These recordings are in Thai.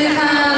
you.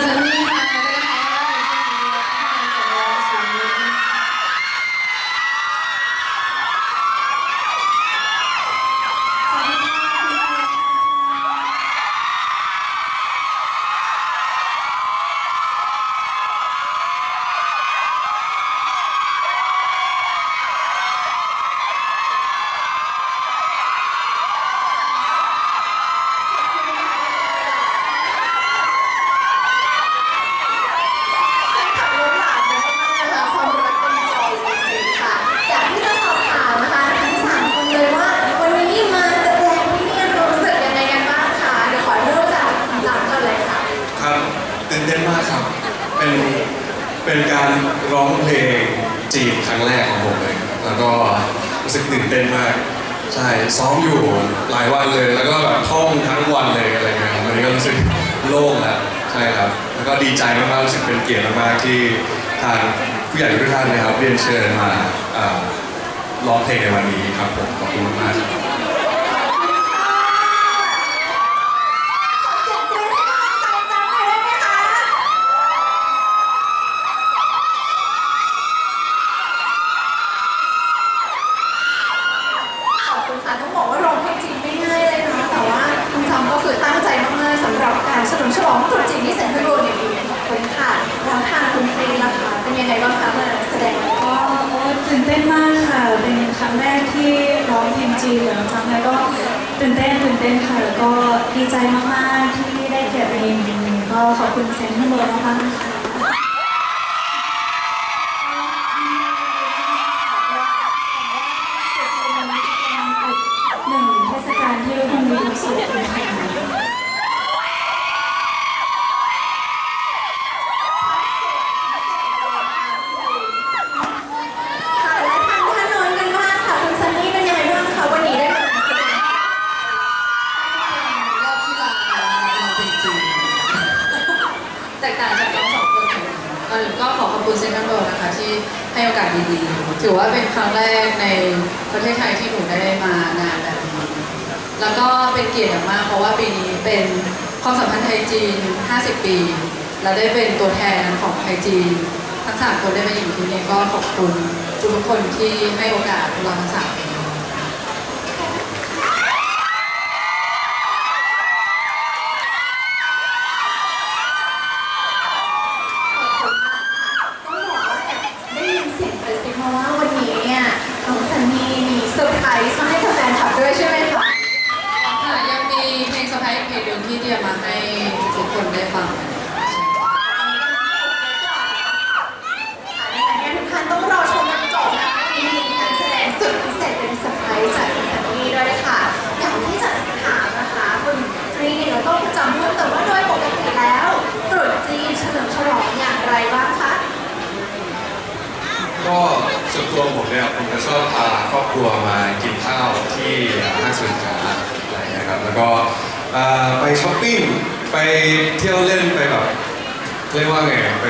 ร้องเพลงจีนครั้งแรกของผมเลยแล้วก็รู้สึกตื่นเต้นมาก ใช่ซ้อมอยู่หลายวันเลย แล้วก็แบบท่องทั้งวันเลยอะไรเงี้ยครับวันนี้ก็รู้สึกโล่งแล้วใช่ครับ แล้วก็ดีใจมากๆรู้สึกเป็นเกียรติมากๆที่ทางผู้ใหญ่ทุกท่านนะครับเรียนเชิญมาอ่าร้องเพลงในวันนี้ครับผมขอบคุณมากๆครับ ขอเสียงกรี๊ดให้กำลังใจจังหน่อยได้ไหมคะขอบคุณค่ะต้องบอกว่าร้องเพลงจีนไม่ง่ายเลยนะแต่ว่าคุณจำก็คือตั้งใจมากๆสำหรับการเฉลิมฉลองตรุษจีนที่เซ็นทรัลเวิลด์ในปีนี้ขอบคุณค่ะแล้วทางคุณครีนล่ะคะเป็นยังไงบ้างคะมาแสดง ก็โอ้ตื่นเต้นมากค่ะ เป็นครั้งแรกที่ร้องเพลงจีนเหลืองครั้งแรกก็ตื่นเต้นตื่นเต้นค่ะ แล้วก็ดีใจมากๆที่ได้เกียรติมายืนตรงนี้ ก็ขอบคุณเซนทั้งหมดนะคะ ให้โอกาสดีๆ ถือว่าเป็นครั้งแรกในประเทศไทยที่หนูได้มางานแบบนี้ แล้วก็เป็นเกียรติอย่างมาก เพราะว่าปีนี้เป็นความสัมพันธ์ไทยจีน 50 ปี และได้เป็นตัวแทนของไทยจีน ทั้งสามคนได้มาอยู่ที่นี่ก็ขอบคุณทุกคนที่ให้โอกาสเราทั้งสามคน ต้องบอกว่าได้ยินเสียงกระซิบมาว่าวันนี้เนี่ยน้องซันนี่มีเซอร์ไพรส์มาให้กับแฟนคลับด้วยใช่ไหมคะ ค่ะยังมีเพลงสไปซ์เพลงหนึ่งที่เตรียมมาให้ทุกคนได้ฟัง แต่เนี่ยทุกท่านต้องรอชมจนจบนะคะมีการแสดงสุดพิเศษเป็นเซอร์ไพรส์จากคุณซันนี่ด้วยค่ะ อยากที่จะถามนะคะคุณฟรีแล้วก็คุณจำเพิ่มเติมว่าโดยปกติแล้วตรุษจีนเฉลิมฉล องอย่างไรบ้างคะ ก็ส่วนตัวผมเนี่ยผมจะชอบพาครอบครัวมากินข้าวที่ห้างสรรพสินค้าอะไรเงี้ยครับแล้วก็เอ่อไปช้อปปิ้งไปเที่ยวเล่นไปแบบเรียกว่าไงไป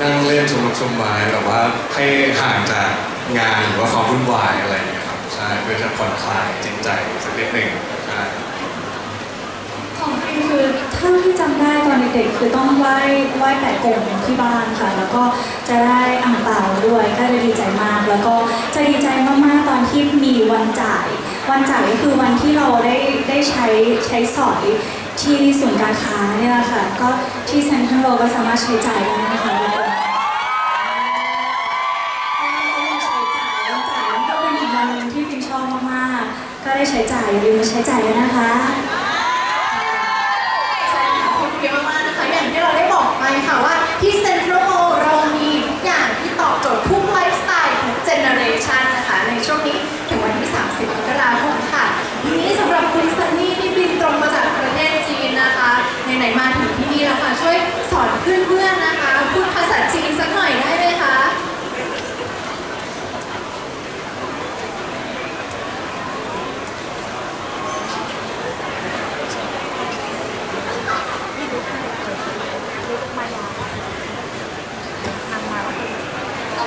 นั่งเล่นชมนกชมไม้แบบว่าให้ห่างจากงานหรือว่าความวุ่นวายอะไรเงี้ยครับใช่เพื่อจะผ่อนคลายจิตใจสักนิดหนึ่ง ท่าที่จำได้ตอนเด็กๆคือต้องไหว้ไหว้แปะกงที่บ้านค่ะ แล้วก็จะได้อ่างเปล่าด้วยก็จะดีใจมาก แล้วก็จะดีใจมากๆตอนที่มีวันจ่าย วันจ่ายก็คือวันที่เราได้ได้ใช้ใช้สอยที่ศูนย์การค้าเนี่ยแหละค่ะ ก็ที่เซ็นทรัลโลก็สามารถใช้จ่ายได้นะคะทุกคนก็ใช้จ่ายวันจ่ายก็เป็นอีกวันหนึงที่ฟิมชอบมากๆ ก็ได้ใช้จ่ายอย่าลืมมาใช้จ่ายด้วยนะคะ ใช่ค่ะขอบคุณมากๆนะคะ อย่างที่เราได้บอกไปค่ะว่าที่เซ็นทรัลโมเรามีทุกอย่างที่ตอบโจทย์ทุกไลฟ์สไตล์ทุกเจเนอเรชันนะคะ ในช่วงนี้ถึงวันที่ 30มกราคมค่ะทีนี้สำหรับคุณซันนี่ที่บินตรงมาจากประเทศจีนนะคะไหนๆมาถึงที่นี่แล้วค่ะ ช่วยสอนเพื่อนๆนะคะ พูดภาษาจีนสักหน่อยได้ไหมคะ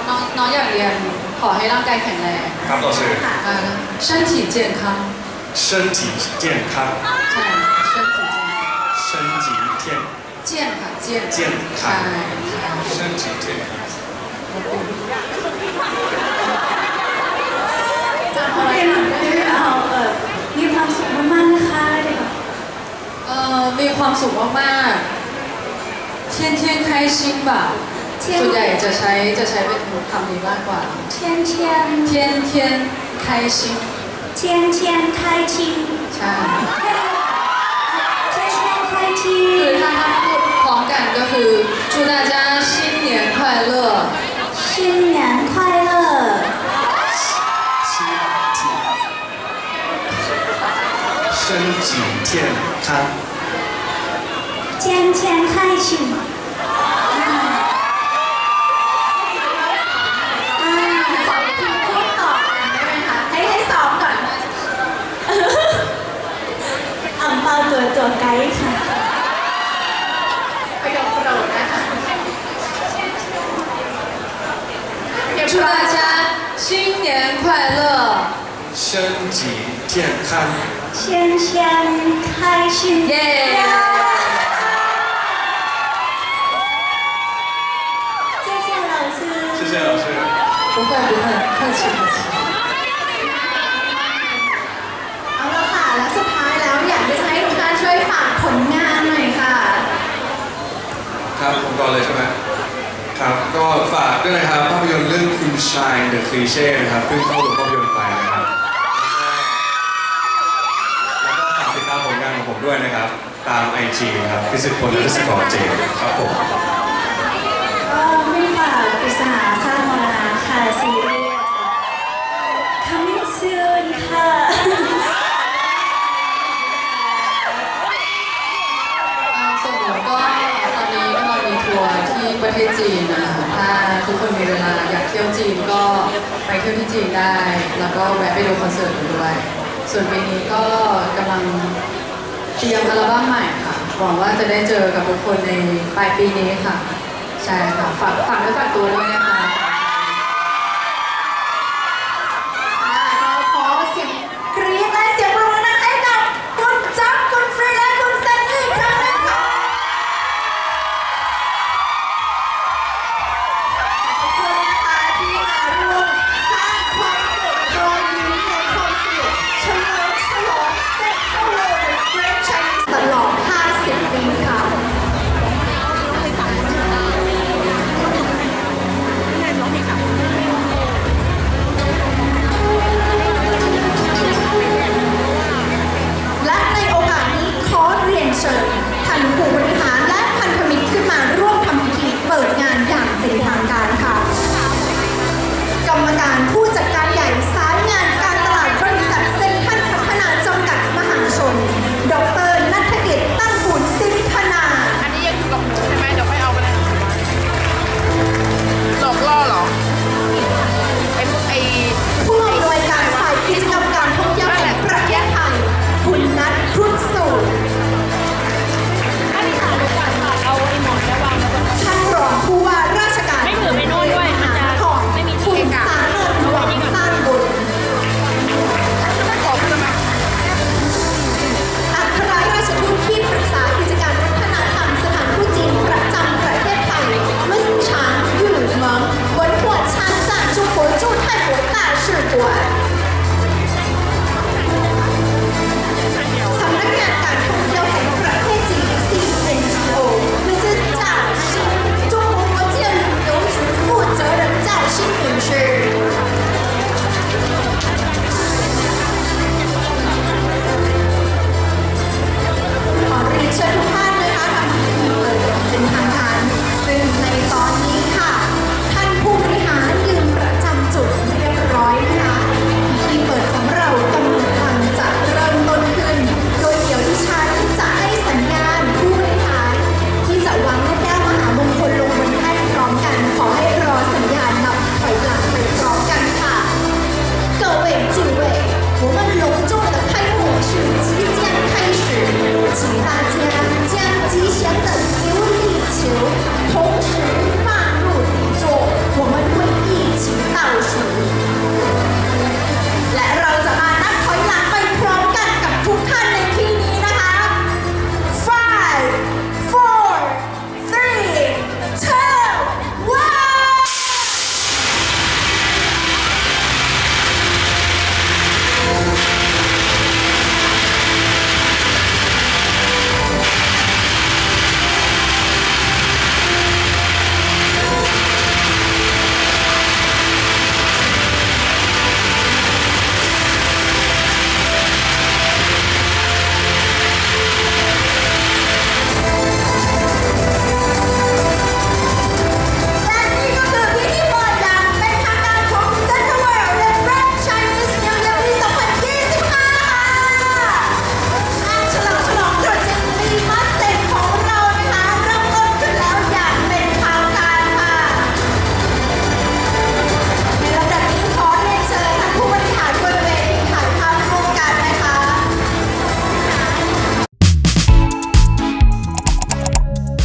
น้องน้องอยากเรียนขอให้ร่างกายแข็งแรง ครับต่อชื่อ อ่า身体健康身体健康 ใช่身体健康身体健健ค่ะ健健康 ใช่ใช่ 身体健康 จะขอ เรี เรี ย ย น น เรียนเอาเออมีความสุขมากๆนะคะเด็ก เอ่อมีความสุขมากๆ天天开心吧 ส่วนใหญ่จะใช้จะใช้เป็นคำนี้มากกว่า เทียนเทียน 天天开心 เทียนเทียน开心 ใช่ เทียนเทียน开 คือ 心 ถ้าถ้าพูดพร้อมกันก็คือ祝大家新年快乐新年快乐身体身体健康天天开心 来一场快告诉到我来祝大家新年快乐。身体健康天天开心耶！谢谢老师。谢谢老师。不会不会客气 ครับผมก่อนเลยใช่ไหมครับ ก็ฝากด้วยนะครับภาพยนตร์เรื่องคุณชาย The Cliché นะครับเพิ่งเข้าโรงภาพยนตร์ไปนะครับแล้วก็ฝากติดตามผลงานของผมด้วยนะครับ ตาม IG นะครับพิสิทธิ์พลและพิสิทธิ์กรเจครับผมก็ไม่ฝากปริศนาสร้างมรณะค่ะซีรีส์ coming soon ค่ะ ประเทศจีนนะคะถ้าทุกคนมีเวลาอยากเที่ยวจีนก็ไปเที่ยวที่จีนได้ แล้วก็แวะไปดูคอนเสิร์ตกันด้วย ส่วนปีนี้ก็กำลังเตรียมอัลบั้มใหม่ค่ะ หวังว่าจะได้เจอกับทุกคนในปลายปีนี้ค่ะ ใช่ค่ะ ฝากฝากด้วยฝากตัวด้วยนะคะ